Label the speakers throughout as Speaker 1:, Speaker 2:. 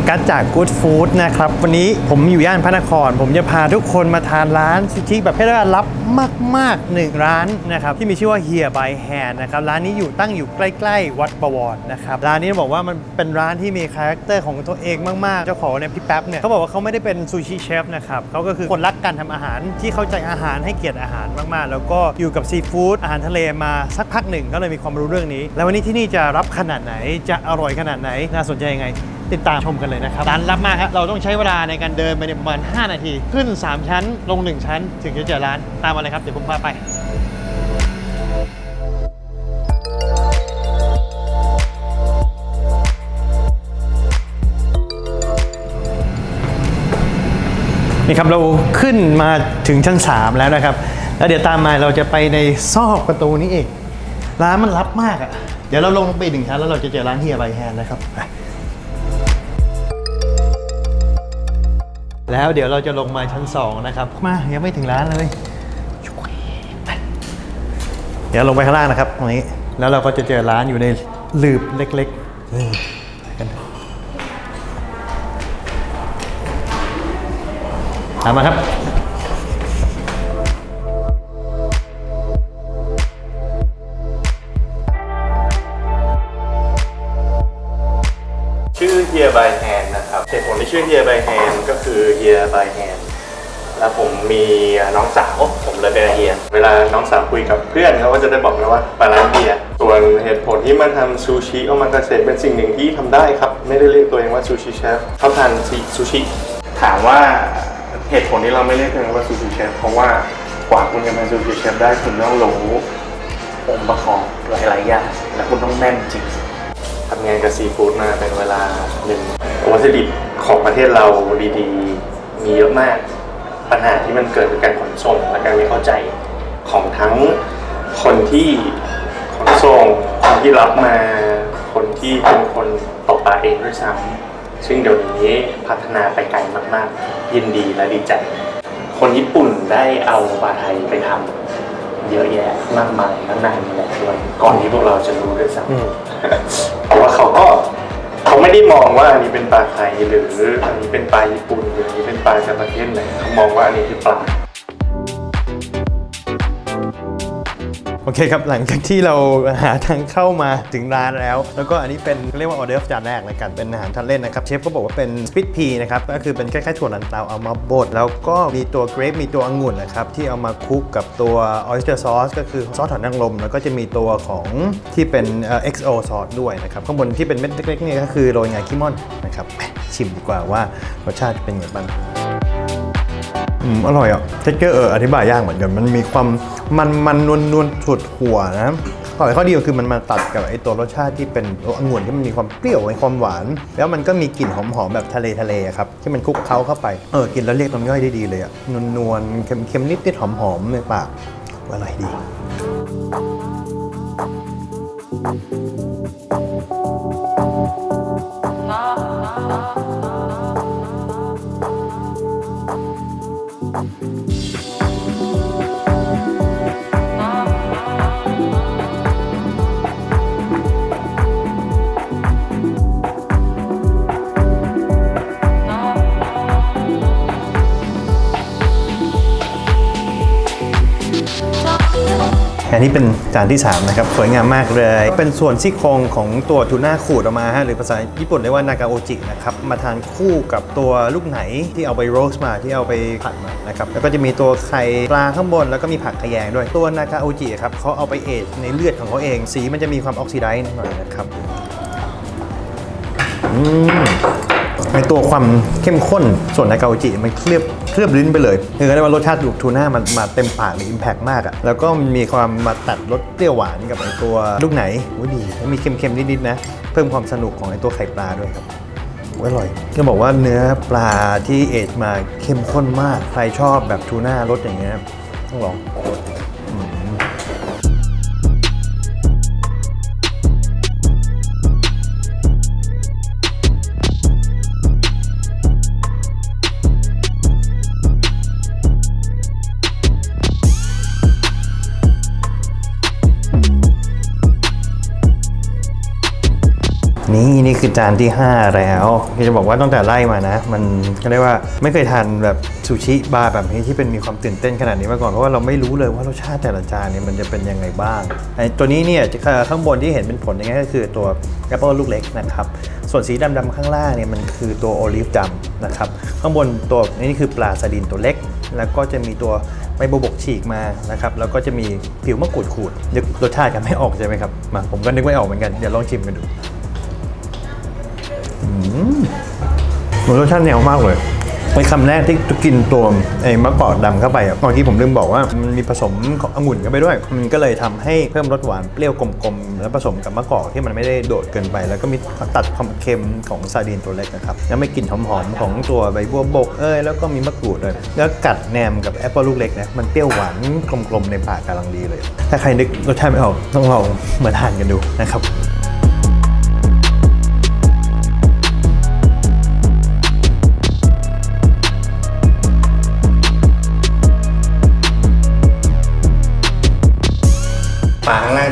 Speaker 1: สวัสดีครับผมกัจจาก Good Food นะครับ วันนี้ผมอยู่ย่านพระนคร ผมจะพาทุกคนมาทานร้านซูชิแบบให้ได้รับมากๆหนึ่งร้านนะครับ ที่มีชื่อว่า Here by Hand นะครับ ร้านนี้อยู่ตั้งอยู่ใกล้ ๆ วัดประวรนะครับ ร้านนี้บอกว่ามันเป็นร้านที่มีคาแรคเตอร์ของตัวเองมาก ๆ เจ้าของเนี่ยพี่แป๊บเนี่ยเขาบอกว่าเขาไม่ได้เป็นซูชิเชฟนะครับเขาก็คือคนรักการทำอาหารที่เข้าใจอาหารให้เกียรติอาหารมากๆ แล้วก็อยู่กับซีฟู้ดอาหารทะเลมาสักพักหนึ่งก็เลยมีความรู้เรื่องนี้ แล้ววันนี้ที่นี่จะรับขนาดไหนจะอร่อยขนาดไหนน่าสนใจยังไง ติดตามชมกันเลยนะครับร้านรับมากครับเราต้องใช้เวลาในการเดินไปเนี่ยประมาณ 5 นาที ขึ้น 3 ชั้น ลง 1 ชั้น ถึงจะเจอร้านตามมาเลยครับเดี๋ยวผมพาไปนี่ครับเราขึ้นมาถึงชั้น 3 แล้วนะครับ แล้วเดี๋ยวตามมาเราจะไปในซอกประตูนี้เองร้านมันลับมากอะ่ะ เดี๋ยวเราลงไปอีกหนึ่งชั้นแล้วเราจะเจอร้านเฮียไบแฮนนะครับ แล้วเดี๋ยวเราจะลงมาชั้น2นะครับ มายังไม่ถึงร้านเลยไปเดี๋ยวลงไปข้างล่างนะครับตรงนี้ แล้วเราก็จะเจอร้านอยู่ในหลืบเล็กๆนี่ไปกันตามมาครับ
Speaker 2: คือเฮียบายแฮนแล้วผมมีน้องสาวผมเลยเป็นเฮีย เวลาน้องสาวคุยกับเพื่อนเขาก็จะได้บอกเลยว่าปลาร้านเฮีย ส่วนเหตุผลที่มาทำซูชิโอมากาเสะเป็นสิ่งหนึ่งที่ทำได้ครับ ไม่ได้เรียกตัวเองว่าซูชิเชฟเขาทานซูชิ ถามว่าเหตุผลที่เราไม่เรียกตัวเองว่าซูชิเชฟเพราะว่ากว่าคุณจะเป็นซูชิเชฟได้คุณต้องรู้องค์ประกอบหลายๆอย่างและคุณต้องแน่นจริง ทำงานกับซีฟู้ดมาเป็นเวลาหนึ่งวัตถุดิบของประเทศเราดีๆ มีเยอะมาก ปัญหาที่มันเกิดจากการขนส่งและการไม่เข้าใจของทั้งคนที่ขนส่ง คนที่รับมา คนที่เป็นคนตกปลาเองด้วยซ้ำซึ่งเดี๋ยวนี้พัฒนาไปไกลมากๆ ยินดีและดีใจ คนญี่ปุ่นได้เอาปลาไทยไปทำเยอะแยะมากมายตั้งนานมาแล้วด้วยก่อนที่พวกเราจะรู้ด้วยซ้ำ เขาก็เขาไม่ได้มองว่าอันนี้เป็นปลาไทยหรืออันนี้เป็นปลาญี่ปุ่นหรืออันนี้เป็นปลาจากประเทศไหนเขามองว่าอันนี้คือปลา
Speaker 1: อเคครับหลังจากที่เราหาทางเข้ามาถึงร้านแล้ว แล้วก็อันนี้เป็นเรียกว่าออเดอร์จานแรกเลยกันเป็นอาหารทานเล่นนะครับเชฟก็บอกว่าเป็นสปิตพีนะครับก็คือเป็นคล้ายๆถั่วลันเตาเอามาบดแล้วก็มีตัวเกรปมีตัวองุ่นนะครับที่เอามาคลุกกับตัวออสเ r อร์ซอสก็คือซอสหอยนางรมแล้วก็จะมีตัวของที่เป็นเอ่อ XO ซอสด้วยนะครับข้างบนที่เป็นเม็ดเล็กๆนี่ก็คือโรยงาคิมอนนะครับชิมดีกว่าว่ารสชาติเป็นยังไงบ้าง อืมอร่อยอะเทคเกอร์เอออธิบายยากเหมือนกัน มันมีความมันมันนวลนวลสุดหัวนะข้อข้อดีก็คือมันมาตัดกับไอตัวรสชาติที่เป็นตัวองุ่นที่มันมีความเปรี้ยวมีความหวาน แล้วมันก็มีกลิ่นหอมๆแบบทะเลทะเลครับที่มันคลุกเคล้าเข้าไปเออกินแล้วเรียกน้ำย่อยได้ดีเลยอะนวลนวลๆเค็มๆนิดๆหอมๆในปากอร่อยดี อันนี้เป็นจานที่ 3 นะครับ สวยงามมากเลย เป็นส่วนซี่โครงของตัวทูน่าขูดออกมาฮะหรือภาษาญี่ปุ่นเรียกว่านากาโอจินะครับ มาทานคู่กับตัวลูกไหนที่เอาไปโรสมาที่เอาไปผัดมานะครับ แล้วก็จะมีตัวไข่ปลาข้างบน แล้วก็มีผักขยงด้วย ตัวนากาโอจิครับเขาเอาไปเอจในเลือดของเขาเอง สีมันจะมีความออกซิไดซ์หน่อยนะครับ อืม ในตัวความเข้มข้นส่วนในกาโอจิมันเคลือบเคลือบลิ้นไปเลยคือก็ได้ว่ารสชาติทูน่ามันมาเต็มปากเลยอิมแพกมากอะแล้วก็มีความมาตัดรสเปรี้ยวหวานกับไอตัวลูกไหนอุ้ยดีแล้วมีเค็มๆนิดๆนะ เพิ่มความสนุกของไอตัวไข่ปลาด้วยครับอุ๊ยอร่อยก็บอกว่าเนื้อปลาที่เอจมาเข้มข้นมาก ใครชอบแบบทูน่ารสอย่างเงี้ยต้องลอง คือจานที่ 5 แล้วที่จะบอกว่าตั้งแต่ไล่มานะ มันก็เรียกว่าไม่เคยทานแบบซูชิบาร์แบบนี้ที่เป็นมีความตื่นเต้นขนาดนี้มาก่อนเพราะว่าเราไม่รู้เลยว่ารสชาติแต่ละจานเนี่ยมันจะเป็นยังไงบ้างไอ้ตัวนี้เนี่ยจะข้างบนที่เห็นเป็นผลอย่างนี้ก็คือตัวแอปเปิลลูกเล็กนะครับส่วนสีดำๆข้างล่างเนี่ยมันคือตัวโอลิฟดำนะครับข้างบนตัวนี่คือปลาซาดินตัวเล็ก แล้วก็จะมีตัวใบบัวบกฉีกมานะครับแล้วก็จะมีผิวมะกรูดขูดรสชาติกันไม่ออกใช่ไหมครับมาผมก็นึกไม่ออกเหมือนกันเดี๋ยวลองชิมกันดู มันรสชาติเหนียวมากเลยเป็นคำแรกที่กินตัวไอ้มะกอกดำเข้าไปอะเมื่อกี้ผมลืมบอกว่ามันมีผสมขององุ่นเข้าไปด้วย มันก็เลยทำให้เพิ่มรสหวานเปรี้ยวกลมๆ แล้วผสมกับมะกอกที่มันไม่ได้โดดเกินไป แล้วก็มีตัดความเค็มของซาดีนตัวเล็กนะครับ แล้วไม่กลิ่นหอมๆ ของตัวใบบัวบกเอ้ยแล้วก็มีมะกรูดด้วยแล้วกัดแหนมกับแอปเปิลลูกเล็กนะมันเปรี้ยวหวานกลมๆในปากกำลังดีเลย ถ้าใครนึกรสชาติไม่ออกต้องลองมาทานกันดูนะครับ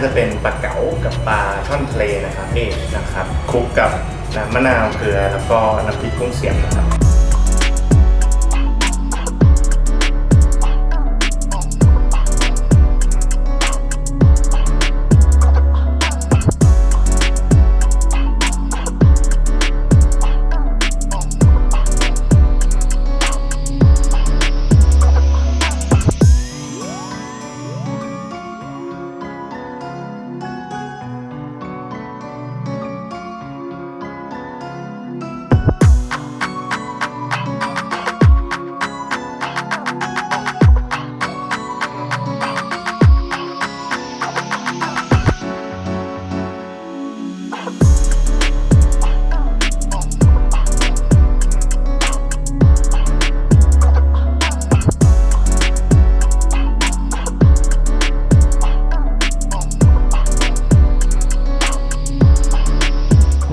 Speaker 1: จะเป็นปลาเก๋ากับปลาช่อนทะเลนะครับนี่นะครับคลุกกับน้ำมะนาวเกลือแล้วก็น้ำพริกกุ้งเสียบนะครับ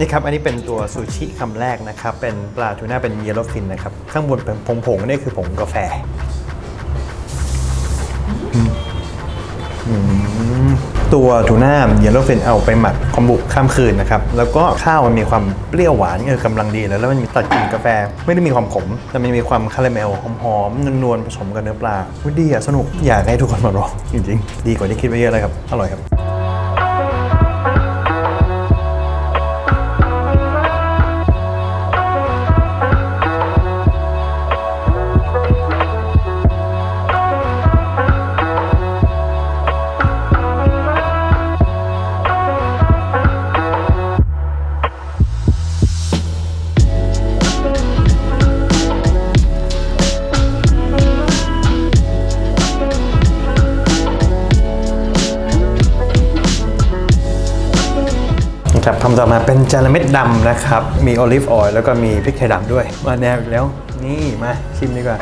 Speaker 1: นี่ครับ อันนี้เป็นตัวซูชิคำแรกนะครับ เป็นปลาทูน่าเป็นเยลโลฟินนะครับ ข้างบนเป็นผงผงนี่คือผงกาแฟตัวทูน่าเยลโลฟินเอาไปหมักคอมบุกข้ามคืนนะครับ แล้วก็ข้าวมันมีความเปรี้ยวหวานเออกำลังดีเลยแล้วมันมีตัดกลิ่นกาแฟ ไม่ได้มีความขม แต่มันมีความคาราเมลหอมๆนวลๆผสมกับเนื้อปลาดีอะสนุกอยากให้ทุกคนมาลองจริงๆ ดีกว่าที่คิดไว้เยอะเลยครับ อร่อยครับ ต่อมาเป็นจาระเม็ดดำนะครับ มีโอลิฟออยล์แล้วก็มีพริกไทยดำด้วย มาแนวอีกแล้ว นี่มาชิมดีกว่า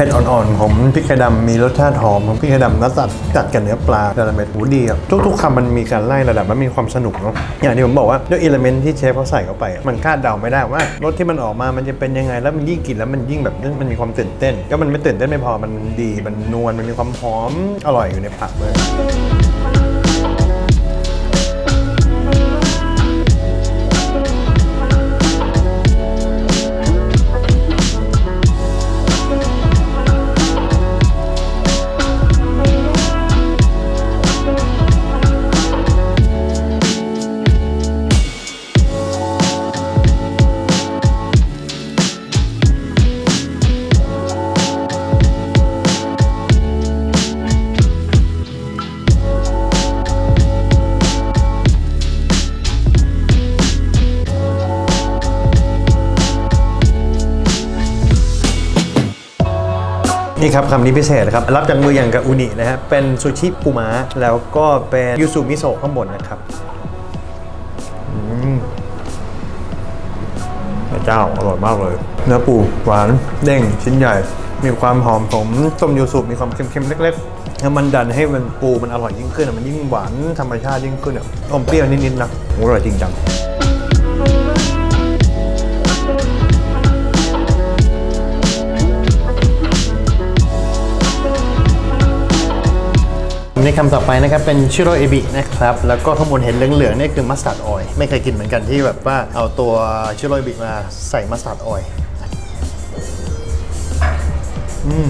Speaker 1: ผ็ดอ่อนๆของพริกไทยดำมีรสชาติหอมของพริกไทยดำแล้วตัดจัดกับเนื้อปลาแต่ละเม็ดหูดีครับทุกๆคำมันมีการไล่ระดับมันมีความสนุกเนาะอย่างที่ผมบอกว่าด้วยอิเลเมนที่เชฟเขาใส่เข้าไป มันคาดเดาไม่ได้ว่ารสที่มันออกมามันจะเป็นยังไงแล้วมันยิ่งกินแล้วมันยิ่งแบบมันมีความตื่นเต้น ก็มันไม่ตื่นเต้นไม่พอมันดีมันนวลมันมีความหอมอร่อยอยู่ในผักเลย นี่ครับคำนี้พิเศษนะครับ รับจากมืออย่างกับอุนินะฮะเป็นซูชิปูม้าแล้วก็เป็นยูสุมิโซะข้างบนนะครับพระเจ้าอร่อยมากเลย เนื้อปูหวานเด้งชิ้นใหญ่ มีความหอมของต้มยูสุมีความเค็มๆเล็กๆแล้วมันดันให้มันปูมันอร่อยยิ่งขึ้นมันยิ่งหวานธรรมชาติยิ่งขึ้นอะอมเปรี้ยวนิดๆนะอร่อยจริงจัง ในคำต่อไปนะครับเป็นชิโรเอบินะครับแล้วก็ข้างบนเห็นเหลืองๆนี่คือมัสตาร์ดออยล์ไม่เคยกินเหมือนกันที่แบบว่าเอาตัวชิโรเอบิมาใส่มัสตาร์ดออยล์อืม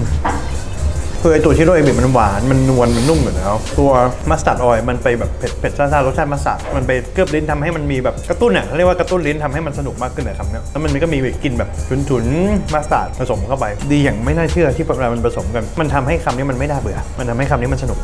Speaker 1: คือไอตัวชิโรเอบิมันหวาน มันนวล มันนุ่มอยู่แล้ว ตัวมัสตาร์ดออยล์มันไปแบบเผ็ดเผ็ดซ่าๆรสชาติมัสตาร์ดมันไปเคลือบลิ้นทำให้มันมีแบบกระตุ้นอะเขาเรียกว่ากระตุ้นลิ้นทำให้มันสนุกมากขึ้นเลยครับเนี่ยแล้วมันก็มีกลิ่นแบบฉุนๆมัสตาร์ดผสมเข้าไป ดีอย่างไม่น่าเชื่อที่เวลามันผสมกัน มันทำให้คำนี้มันไม่น่าเบื่อ มันทำให้คำนี้มันสนุก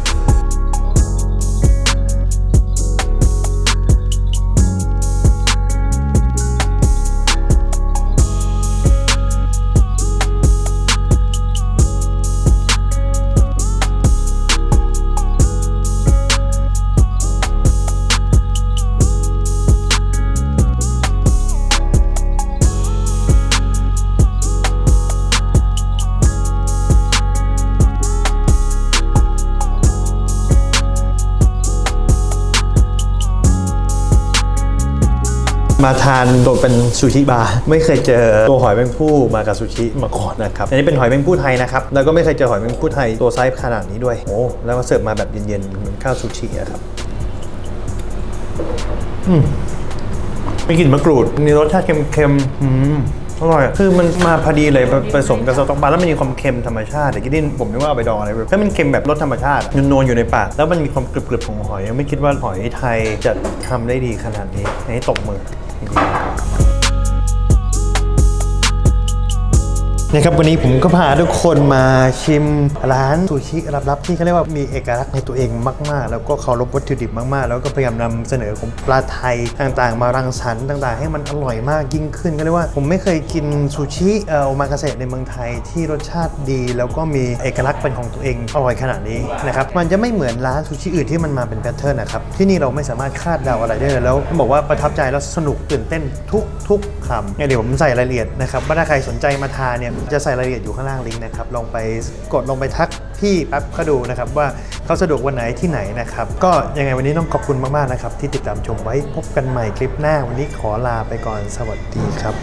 Speaker 1: มาทานโดยเป็นซูชิบาร์ไม่เคยเจอตัวหอยแมงผู้มากับซูชิมาก่อนนะครับอันนี้เป็นหอยแมงผู้ไทยนะครับแล้วก็ไม่เคยเจอหอยแมงผู้ไทยตัวไซส์ขนาดนี้ด้วยโอ้แล้วก็เสิร์ฟมาแบบเย็นๆเหมือนข้าวซูชิอะครับอืมมีกลิ่นมะกรูด มีรสชาติเค็มๆอืมอร่อย คือมันมาพอดีเลยผสมกับสต๊อกบาร์แล้วมันมีความเค็มธรรมชาติแต่กี้ดินผมนึกว่าเอาไปดองอะไรแบบถ้ามันเค็มแบบรสธรรมชาตินวลๆอยู่ในปาก แล้วมันมีความกรึบๆของหอยยังไม่คิดว่าหอยไทยจะทำได้ดีขนาดนี้อันนี้ตบมือ Good. นะครับวันนี้ผมก็พาทุกคนมาชิมร้านซูชิลับๆที่เขาเรียกว่ามีเอกลักษณ์ในตัวเองมาก ๆ แล้วก็เคารพวัตถุดิบมากๆ แล้วก็พยายามนำเสนอของปลาไทยต่างๆ มารังสรรค์ต่างๆ ให้มันอร่อยมากยิ่งขึ้นก็เรียกว่าผมไม่เคยกินซูชิเอ่อโอมากาเสะในเมืองไทยที่รสชาติดี แล้วก็มีเอกลักษณ์เป็นของตัวเองอร่อยขนาดนี้นะครับมันจะไม่เหมือนร้านซูชิอื่นที่มันมาเป็นแพทเทิร์นนะครับที่นี่เราไม่สามารถคาดเดาอะไรได้เลยแล้วต้องบอกว่าประทับใจแล้วสนุกตื่นเต้นทุกๆคำเดี๋ยวผมใส่รายละเอียดนะครับว่าถ้าใครสนใจมาทานเนี่ยจะใส่รายละเอียดอยู่ข้างล่างลิงก์นะครับลองไปกดลงไปทักพี่แป๊บก็ดูนะครับว่าเขาสะดวกวันไหนที่ไหนนะครับ ก็ยังไงวันนี้ต้องขอบคุณมากๆนะครับ ที่ติดตามชมไว้พบกันใหม่คลิปหน้า วันนี้ขอลาไปก่อนสวัสดีครับ